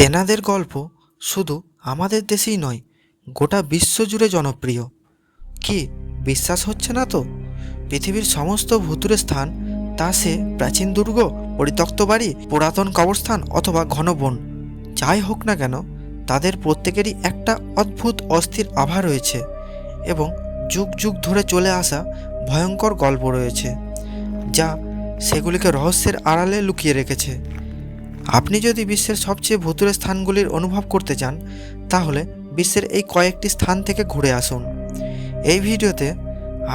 তেনাদের গল্প শুধু আমাদের দেশেই নয়, গোটা বিশ্বজুড়ে জনপ্রিয়। কি বিশ্বাস হচ্ছে না তো? পৃথিবীর সমস্ত ভুতুরে স্থান, তা সে প্রাচীন দুর্গ, পরিত্যক্ত বাড়ি, পুরাতন কবরস্থান অথবা ঘন বন, যাই হোক না কেন, তাদের প্রত্যেকেরই একটা অদ্ভুত অস্থির আভা রয়েছে এবং যুগ যুগ ধরে চলে আসা ভয়ঙ্কর গল্প রয়েছে, যা সেগুলিকে রহস্যের আড়ালে লুকিয়ে রেখেছে। আপনি যদি বিশ্বের সবচেয়ে ভুতুরে স্থানগুলির অনুভব করতে চান, তাহলে বিশ্বের এই কয়েকটি স্থান থেকে ঘুরে আসুন। এই ভিডিওতে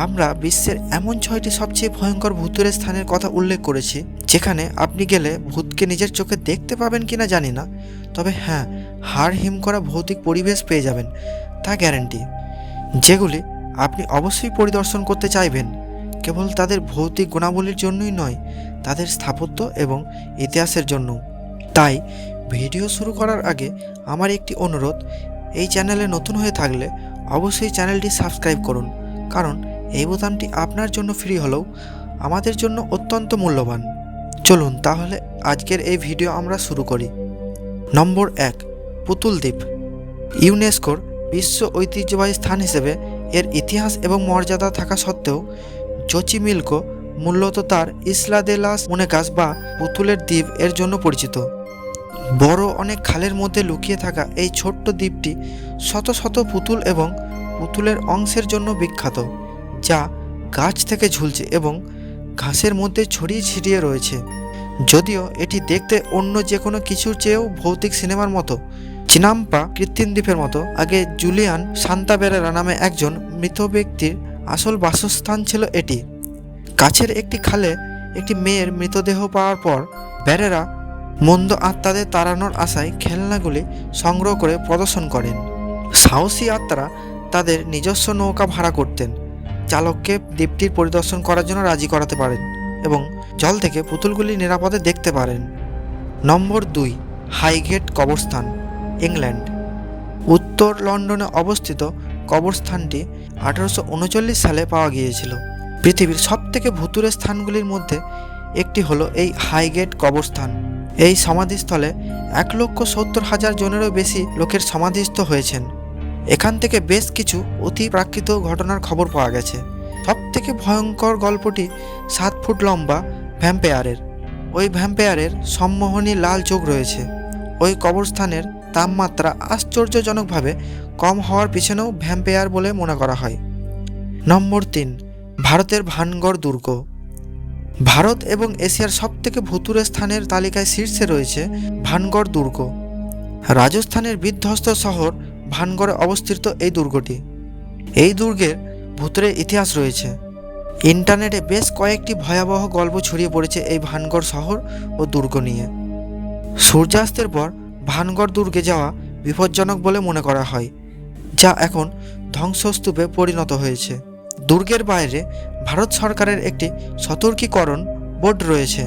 আমরা বিশ্বের এমন ছয়টি সবচেয়ে ভয়ঙ্কর ভূতুরে স্থানের কথা উল্লেখ করেছি, যেখানে আপনি গেলে ভূতকে নিজের চোখে দেখতে পাবেন কিনা জানি না, তবে হ্যাঁ হাড় হিম করা ভৌতিক পরিবেশ পেয়ে যাবেন, তা গ্যারেন্টি। যেগুলি আপনি অবশ্যই পরিদর্শন করতে চাইবেন, কেবল তাদের ভৌতিক গুণাবলীর জন্যই নয়, তাদের স্থাপত্য এবং ইতিহাসের জন্য তাই ভিডিও শুরু করার আগে আমার একটি অনুরোধ, এই চ্যানেলে নতুন হয়ে থাকলে অবশ্যই চ্যানেলটি সাবস্ক্রাইব করুন, কারণ এই বোতামটি আপনার জন্য ফ্রি হলেও আমাদের জন্য অত্যন্ত মূল্যবান। চলুন তাহলে আজকের এই ভিডিও আমরা শুরু করি। নম্বর এক, পুতুল দ্বীপ। ইউনেস্কোর বিশ্ব ঐতিহ্যবাহী স্থান হিসেবে এর ইতিহাস এবং মর্যাদা থাকা সত্ত্বেও জোচিমিলকো মূলত তার ইসলা দে লাস মুনেকাস বা পুতুলের দ্বীপ এর জন্য পরিচিত। বড় অনেক খালের মধ্যে লুকিয়ে থাকা এই ছোট্ট দ্বীপটি শত শত পুতুল এবং পুতুলের অংশের জন্য বিখ্যাত, যা গাছ থেকে ঝুলছে এবং ঘাসের মধ্যে ছড়িয়ে ছিটিয়ে রয়েছে। যদিও এটি দেখতে অন্য যে কোনো কিছুর চেয়েও ভৌতিক সিনেমার মতো চিনাম্পা কৃত্রিম দ্বীপের মতো। আগে জুলিয়ান সান্তাবেরেরা নামে একজন মৃত ব্যক্তির আসল বাসস্থান ছিল এটি। কাছের একটি খালে একটি মেয়ের মৃতদেহ পাওয়ার পর ব্যারেরা মন্দ আত্মাদের তাড়ানোর আশায় খেলনাগুলি সংগ্রহ করে প্রদর্শন করেন। সাহসী আত্মারা তাদের নিজস্ব নৌকা ভাড়া করতেন, চালককে দ্বীপটির পরিদর্শন করার জন্য রাজি করাতে পারেন এবং জল থেকে পুতুলগুলি নিরাপদে দেখতে পারেন। নম্বর দুই, হাইগেট কবরস্থান, ইংল্যান্ড। উত্তর লন্ডনে অবস্থিত কবরস্থানটি আঠারোশো উনচল্লিশ সালে পাওয়া গিয়েছিল। পৃথিবীর সবথেকে ভুতুরে স্থানগুলির মধ্যে একটি হলো এই হাইগেট কবরস্থান। এই সমাধিস্থলে এক লক্ষ সত্তর হাজার জনেরও বেশি লোকের সমাধিস্থ হয়েছেন। এখান থেকে বেশ কিছু অতি প্রাকৃত ঘটনার খবর পাওয়া গেছে। সব থেকে ভয়ঙ্কর গল্পটি সাত ফুট লম্বা ভ্যাম্পেয়ারের। ওই ভ্যাম্পেয়ারের সম্মোহনী লাল চোখ রয়েছে। ওই কবরস্থানের তাপমাত্রা আশ্চর্যজনকভাবে কম হওয়ার পিছনেও ভ্যাম্পেয়ার বলে মনে করা হয়। নম্বর তিন, ভারতের ভানগড় দুর্গ। ভারত এবং এশিয়ার সবথেকে ভুতুরে স্থানের তালিকায় শীর্ষে রয়েছে ভানগড় দুর্গ। রাজস্থানের বিধ্বস্ত শহর ভানগড়ে অবস্থিত এই দুর্গটি। এই দুর্গের ভুতুরে ইতিহাস রয়েছে। ইন্টারনেটে বেশ কয়েকটি ভয়াবহ গল্প ছড়িয়ে পড়েছে এই ভানগড় শহর ও দুর্গ নিয়ে। সূর্যাস্তের পর ভানগড় দুর্গে যাওয়া বিপজ্জনক বলে মনে করা হয়, যা এখন ধ্বংসস্তূপে পরিণত হয়েছে। দুর্গের বাইরে ভারত সরকারের একটি সতর্কীকরণ বোর্ড রয়েছে,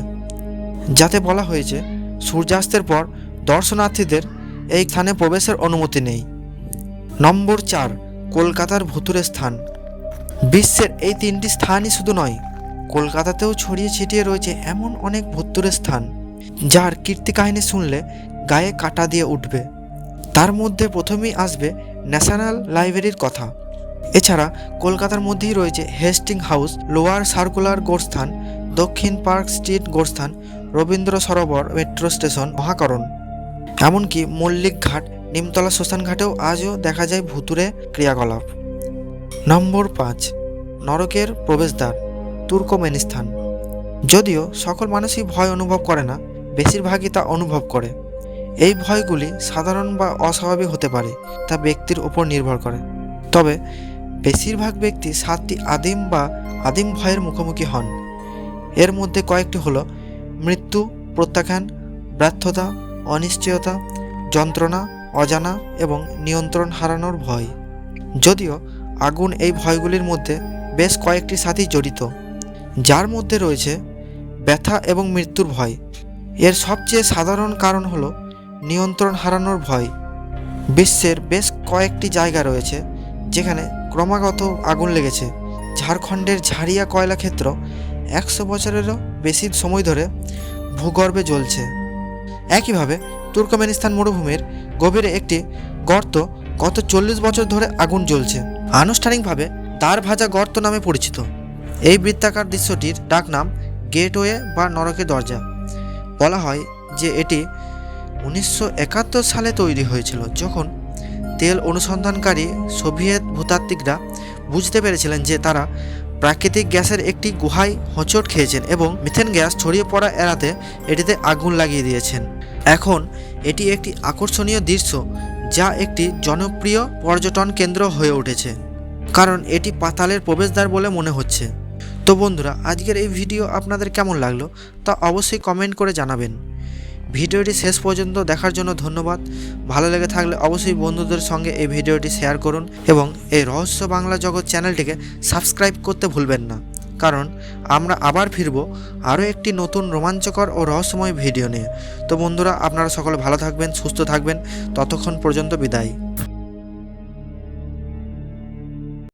যাতে বলা হয়েছে সূর্যাস্তের পর দর্শনার্থীদের এই স্থানে প্রবেশের অনুমতি নেই। নম্বর চার, কলকাতার ভুতুরে স্থান। বিশ্বের এই তিনটি স্থানই শুধু নয়, কলকাতাতেও ছড়িয়ে ছিটিয়ে রয়েছে এমন অনেক ভুতুরে স্থান, যার কীর্তি কাহিনী শুনলে গায়ে কাটা দিয়ে উঠবে। তার মধ্যে প্রথমেই আসবে ন্যাশনাল লাইব্রেরির কথা। এছাড়া কলকাতার মধ্যেই রয়েছে হেস্টিং হাউস, লোয়ার সার্কুলার গোরস্থান, দক্ষিণ পার্ক স্ট্রিট গোরস্থান, রবীন্দ্র সরোবর মেট্রো স্টেশন মহাকরণ। এমনকি মল্লিক ঘাট, নিমতলা শ্মশান ঘাটেও আজও দেখা যায় ভুতুরে ক্রিয়াকলাপ। নম্বর পাঁচ, নরকের প্রবেশদ্বার, তুর্কমেনিস্তান। যদিও সকল মানুষই ভয় অনুভব করে না, বেশিরভাগই তা অনুভব করে। এই ভয়গুলি সাধারণ বা অস্বাভাবিক হতে পারে, তা ব্যক্তির উপর নির্ভর করে। তবে বেশিরভাগ ব্যক্তি সাতটি আদিম বা আদিম ভয়ের মুখোমুখি হন। এর মধ্যে কয়েকটি হলো মৃত্যু, প্রত্যাখ্যান, ব্যর্থতা, অনিশ্চয়তা, যন্ত্রণা, অজানা এবং নিয়ন্ত্রণ হারানোর ভয়। যদিও আগুন এই ভয়গুলির মধ্যে বেশ কয়েকটি সাথে জড়িত, যার মধ্যে রয়েছে ব্যথা এবং মৃত্যুর ভয়। এর সবচেয়ে সাধারণ কারণ হল নিয়ন্ত্রণ হারানোর ভয়। বিশ্বের বেশ কয়েকটি জায়গা রয়েছে যেখানে ক্রমাগত আগুন লেগেছে। ঝাড়খণ্ডের ঝাড়িয়া কয়লা ক্ষেত্র একশো বছরেরও বেশি সময় ধরে ভূগর্ভে জ্বলছে। একইভাবে তুর্কমেনিস্তান মরুভূমির গভীরে একটি গর্ত গত চল্লিশ বছর ধরে আগুন জ্বলছে। আনুষ্ঠানিকভাবে দ্বার ভাজা গর্ত নামে পরিচিত। এই বৃত্তাকার দৃশ্যটির ডাকনাম গেটওয়ে বা নরকের দরজা। বলা হয় যে এটি উনিশশো একাত্তর সালে তৈরি হয়েছিল, যখন তেল অনুসন্ধানকারী সোভিয়েত ভূতাত্ত্বিকরা বুঝতে পেরেছিলেন যে তারা প্রাকৃতিক গ্যাসের একটি গুহায় হোঁচট খেয়েছেন এবং মিথেন গ্যাস ছড়িয়ে পড়া এড়াতে এটিতে আগুন লাগিয়ে দিয়েছেন। এখন এটি একটি আকর্ষণীয় দৃশ্য যা একটি জনপ্রিয় পর্যটন কেন্দ্র হয়ে উঠেছে। কারণ এটি পাতালের প্রবেশদ্বার বলে মনে হচ্ছে। তো বন্ধুরা, আজকের এই ভিডিও আপনাদের কেমন লাগল তা অবশ্যই কমেন্ট করে জানাবেন। ভিডিওটি শেষ পর্যন্ত দেখার জন্য ধন্যবাদ। ভালো লেগে থাকলে অবশ্যই বন্ধুদের সঙ্গে এই ভিডিওটি শেয়ার করুন এবং এই রহস্য বাংলা জগৎ চ্যানেলটিকে সাবস্ক্রাইব করতে ভুলবেন না। কারণ আমরা আবার ফিরব আরও একটি নতুন রোমাঞ্চকর ও রহস্যময় ভিডিও নিয়ে। তো বন্ধুরা, আপনারা সকলে ভালো থাকবেন, সুস্থ থাকবেন। ততক্ষণ পর্যন্ত বিদায়।